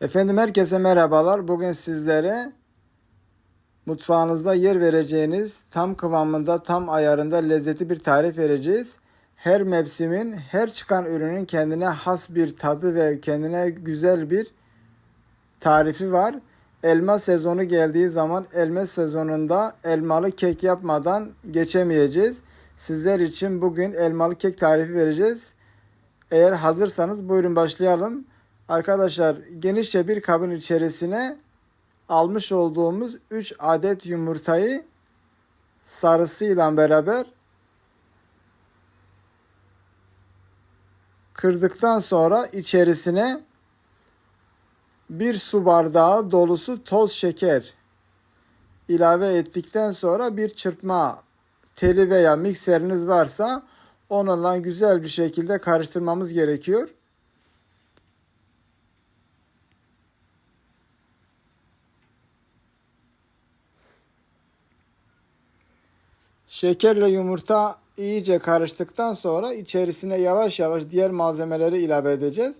Efendim herkese merhabalar. Bugün sizlere mutfağınızda yer vereceğiniz tam kıvamında, tam ayarında lezzetli bir tarif vereceğiz. Her mevsimin, her çıkan ürünün kendine has bir tadı ve kendine güzel bir tarifi var. Elma sezonu geldiği zaman elma sezonunda elmalı kek yapmadan geçemeyeceğiz. Sizler için bugün elmalı kek tarifi vereceğiz. Eğer hazırsanız buyurun başlayalım. Arkadaşlar genişçe bir kabın içerisine almış olduğumuz 3 adet yumurtayı sarısıyla beraber kırdıktan sonra içerisine bir su bardağı dolusu toz şeker ilave ettikten sonra bir çırpma teli veya mikseriniz varsa onunla güzel bir şekilde karıştırmamız gerekiyor. Şekerle yumurta iyice karıştıktan sonra içerisine yavaş yavaş diğer malzemeleri ilave edeceğiz.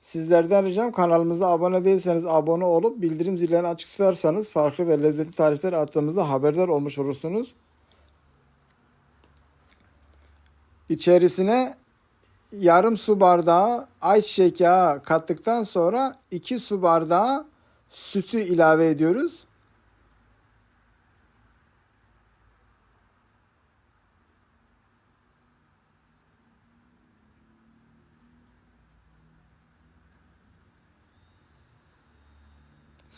Sizlerden ricam kanalımıza abone değilseniz abone olup bildirim zillerini açık tutarsanız farklı ve lezzetli tarifler attığımızda haberdar olmuş olursunuz. İçerisine yarım su bardağı ayçiçek yağı kattıktan sonra 2 su bardağı sütü ilave ediyoruz.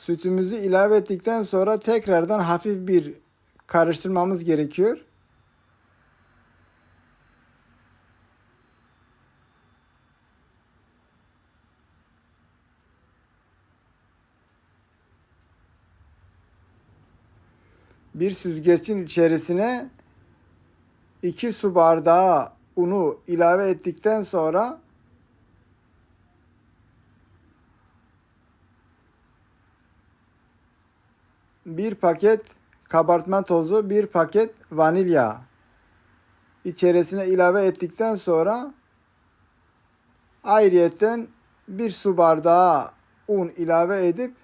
Sütümüzü ilave ettikten sonra tekrardan hafif bir karıştırmamız gerekiyor. Bir süzgecin içerisine 2 su bardağı unu ilave ettikten sonra bir paket kabartma tozu, bir paket vanilya içerisine ilave ettikten sonra ayrıyeten bir su bardağı un ilave edip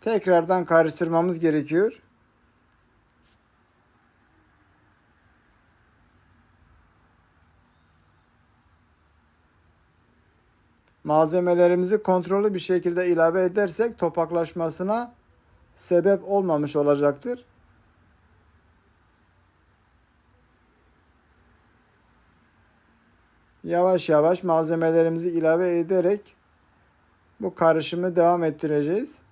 tekrardan karıştırmamız gerekiyor. Malzemelerimizi kontrollü bir şekilde ilave edersek topaklaşmasına sebep olmamış olacaktır. Yavaş yavaş malzemelerimizi ilave ederek bu karışımı devam ettireceğiz.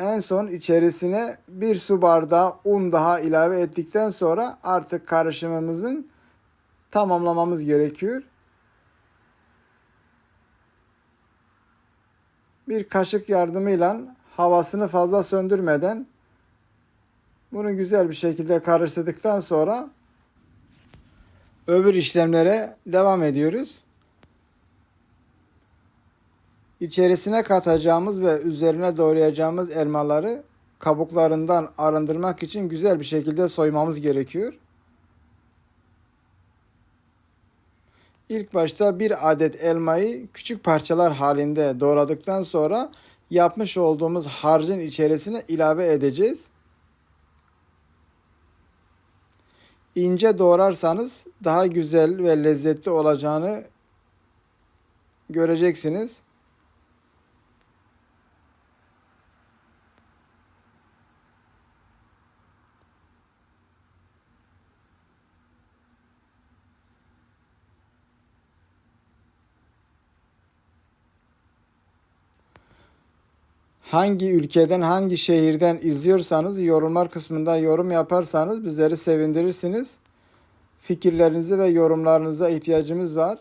En son içerisine bir su bardağı un daha ilave ettikten sonra artık karışımımızın tamamlamamız gerekiyor. Bir kaşık yardımıyla havasını fazla söndürmeden bunu güzel bir şekilde karıştırdıktan sonra öbür işlemlere devam ediyoruz. İçerisine katacağımız ve üzerine doğrayacağımız elmaları kabuklarından arındırmak için güzel bir şekilde soymamız gerekiyor. İlk başta bir adet elmayı küçük parçalar halinde doğradıktan sonra yapmış olduğumuz harcın içerisine ilave edeceğiz. İnce doğrarsanız daha güzel ve lezzetli olacağını göreceksiniz. Hangi ülkeden, hangi şehirden izliyorsanız yorumlar kısmında yorum yaparsanız bizleri sevindirirsiniz. Fikirlerinizi ve yorumlarınıza ihtiyacımız var.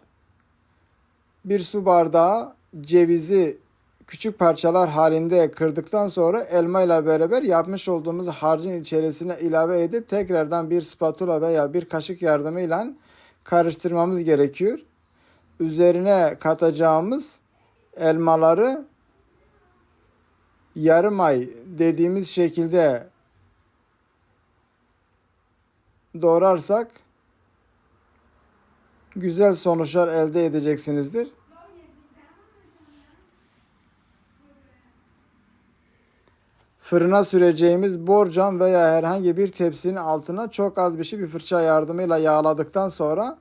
Bir su bardağı cevizi küçük parçalar halinde kırdıktan sonra elma ile beraber yapmış olduğumuz harcın içerisine ilave edip tekrardan bir spatula veya bir kaşık yardımıyla karıştırmamız gerekiyor. Üzerine katacağımız elmaları yarım ay dediğimiz şekilde doğrarsak güzel sonuçlar elde edeceksinizdir. Fırına süreceğimiz borcam veya herhangi bir tepsinin altına çok az bir şey bir fırça yardımıyla yağladıktan sonra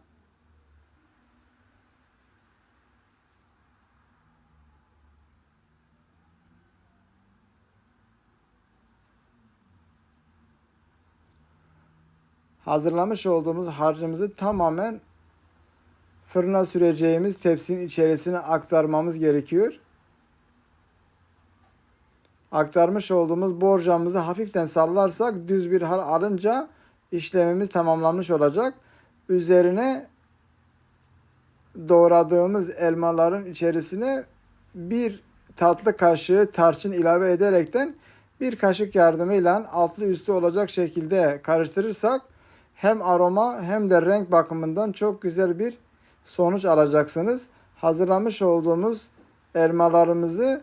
hazırlamış olduğumuz harcımızı tamamen fırına süreceğimiz tepsinin içerisine aktarmamız gerekiyor. Aktarmış olduğumuz borcamımızı hafiften sallarsak düz bir hal alınca işlemimiz tamamlanmış olacak. Üzerine doğradığımız elmaların içerisine bir tatlı kaşığı tarçın ilave ederekten bir kaşık yardımıyla altlı üstü olacak şekilde karıştırırsak hem aroma hem de renk bakımından çok güzel bir sonuç alacaksınız. Hazırlamış olduğumuz elmalarımızı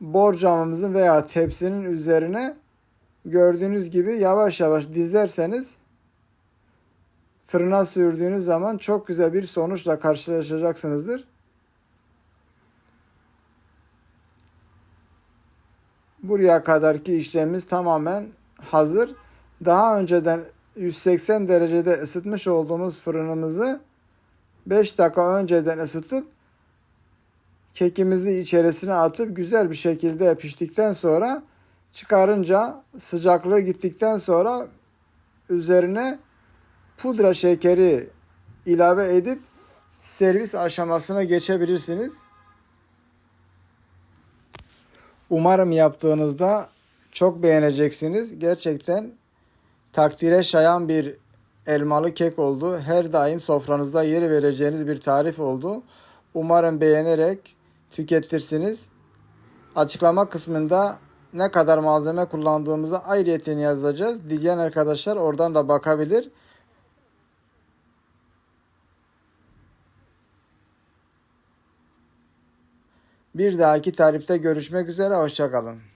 borcamımızın veya tepsinin üzerine gördüğünüz gibi yavaş yavaş dizerseniz fırına sürdüğünüz zaman çok güzel bir sonuçla karşılaşacaksınızdır. Buraya kadarki işlemimiz tamamen hazır. Daha önceden 180 derecede ısıtmış olduğumuz fırınımızı 5 dakika önceden ısıtıp kekimizi içerisine atıp güzel bir şekilde piştikten sonra çıkarınca sıcaklığı gittikten sonra üzerine pudra şekeri ilave edip servis aşamasına geçebilirsiniz. Umarım yaptığınızda çok beğeneceksiniz. Gerçekten takdire şayan bir elmalı kek oldu. Her daim sofranızda yeri vereceğiniz bir tarif oldu. Umarım beğenerek tüketirsiniz. Açıklama kısmında ne kadar malzeme kullandığımızı ayrıyeten yazacağız. Dileyen arkadaşlar oradan da bakabilir. Bir dahaki tarifte görüşmek üzere. Hoşçakalın.